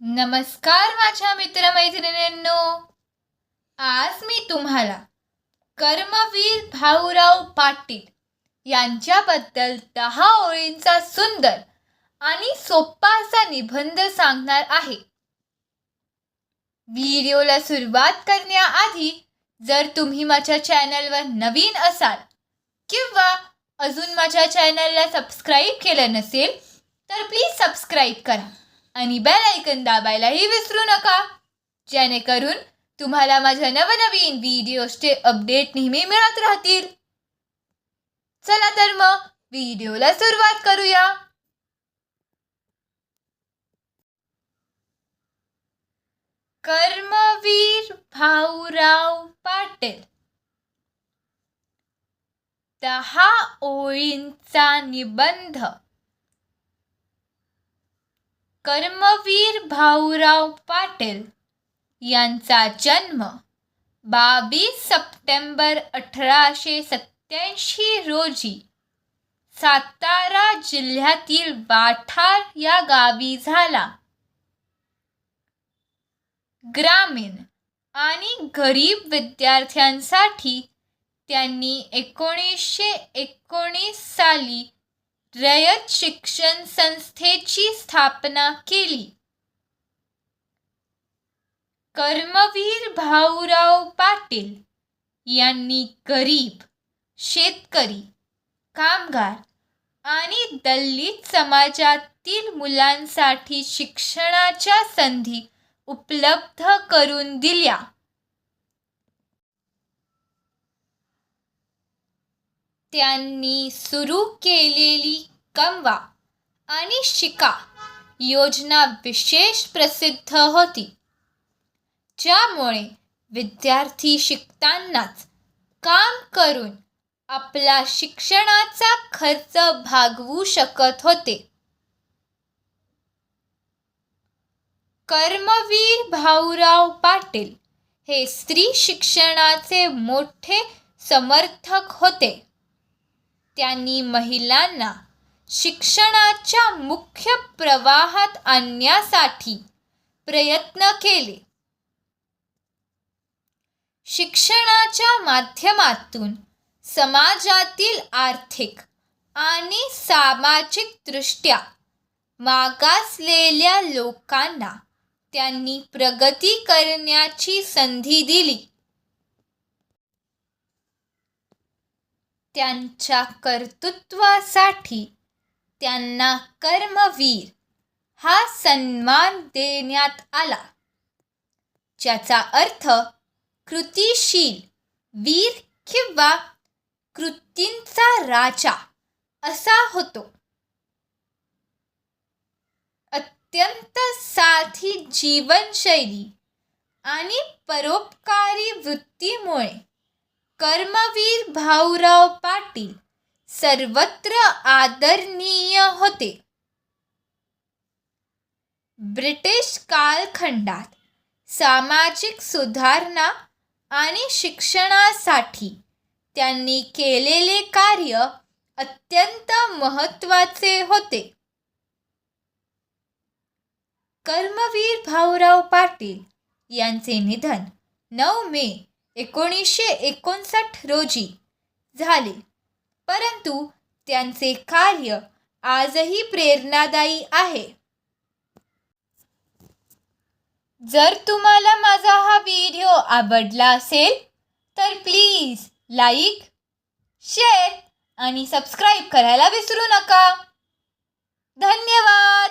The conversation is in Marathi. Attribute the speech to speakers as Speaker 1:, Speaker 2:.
Speaker 1: नमस्कार माझ्या मित्रमैत्रिणींनो. आज मी तुम्हाला कर्मवीर भाऊराव पाटील यांच्याबद्दल दहा ओळींचा सुंदर आणि सोप्पा असा निबंध सांगणार आहे. व्हिडिओला सुरुवात करण्याआधी जर तुम्ही माझ्या चॅनलवर नवीन असाल किंवा अजून माझ्या चॅनलला सबस्क्राईब केलं नसेल तर प्लीज सबस्क्राईब करा. आणि बेल ऐकन दाबायलाही विसरू नका. जेणेकरून तुम्हाला माझ्या नवनवीन व्हिडिओजचे अपडेट नेहमी मिळत राहतील. चला तर मग व्हिडिओला सुरुवात करूया. कर्मवीर भाऊराव पाटील. दहा ओळींचा निबंध. कर्मवीर भाऊराव पाटील यांचा जन्म बावीस सप्टेंबर अठराशे सत्याऐंशी रोजी सातारा जिल्ह्यातील वाठार या गावी झाला. ग्रामीण आणि गरीब विद्यार्थ्यांसाठी त्यांनी एकोणीसशे एकोणीस साली रयत शिक्षण संस्थेची स्थापना केली. कर्मवीर भाऊराव पाटील यांनी गरीब शेतकरी कामगार आणि दलित समाजातील मुलांसाठी शिक्षणाच्या संधी उपलब्ध करून दिल्या. त्यांनी सुरू केलेली कमवा आणि शिका योजना विशेष प्रसिद्ध होती. ज्यामुळे विद्यार्थी शिकतानाच काम करून आपला शिक्षणाचा खर्च भागवू शकत होते. कर्मवीर भाऊराव पाटील हे स्त्री शिक्षणाचे मोठे समर्थक होते. त्यांनी महिलांना शिक्षणाच्या मुख्य प्रवाहात आणण्यासाठी प्रयत्न केले. शिक्षणाच्या माध्यमातून समाजातील आर्थिक आणि सामाजिकदृष्ट्या मागासलेल्या लोकांना त्यांनी प्रगती करण्याची संधी दिली. त्यांच्या कर्तृत्वासाठी त्यांना कर्मवीर हा सन्मान देण्यात आला. ज्याचा अर्थ कृतिशील वीर किंवा कृतींचा राजा असा होतो. अत्यंत साधी जीवनशैली आणि परोपकारी वृत्तीमुळे कर्मवीर भाऊराव पाटील सर्वत्र आदरणीय होते. ब्रिटिश कालखंडात सामाजिक सुधारणा आणि शिक्षणासाठी त्यांनी केलेले कार्य अत्यंत महत्त्वाचे होते. कर्मवीर भाऊराव पाटील यांचे निधन नऊ मे एकोणीसशे एकोणसाठ रोजी झाले. परंतु त्यांचे कार्य आजही प्रेरणादायी आहे. जर तुम्हाला माझा हा व्हिडिओ आवडला असेल तर प्लीज लाईक शेअर आणि सबस्क्राईब करायला विसरू नका. धन्यवाद!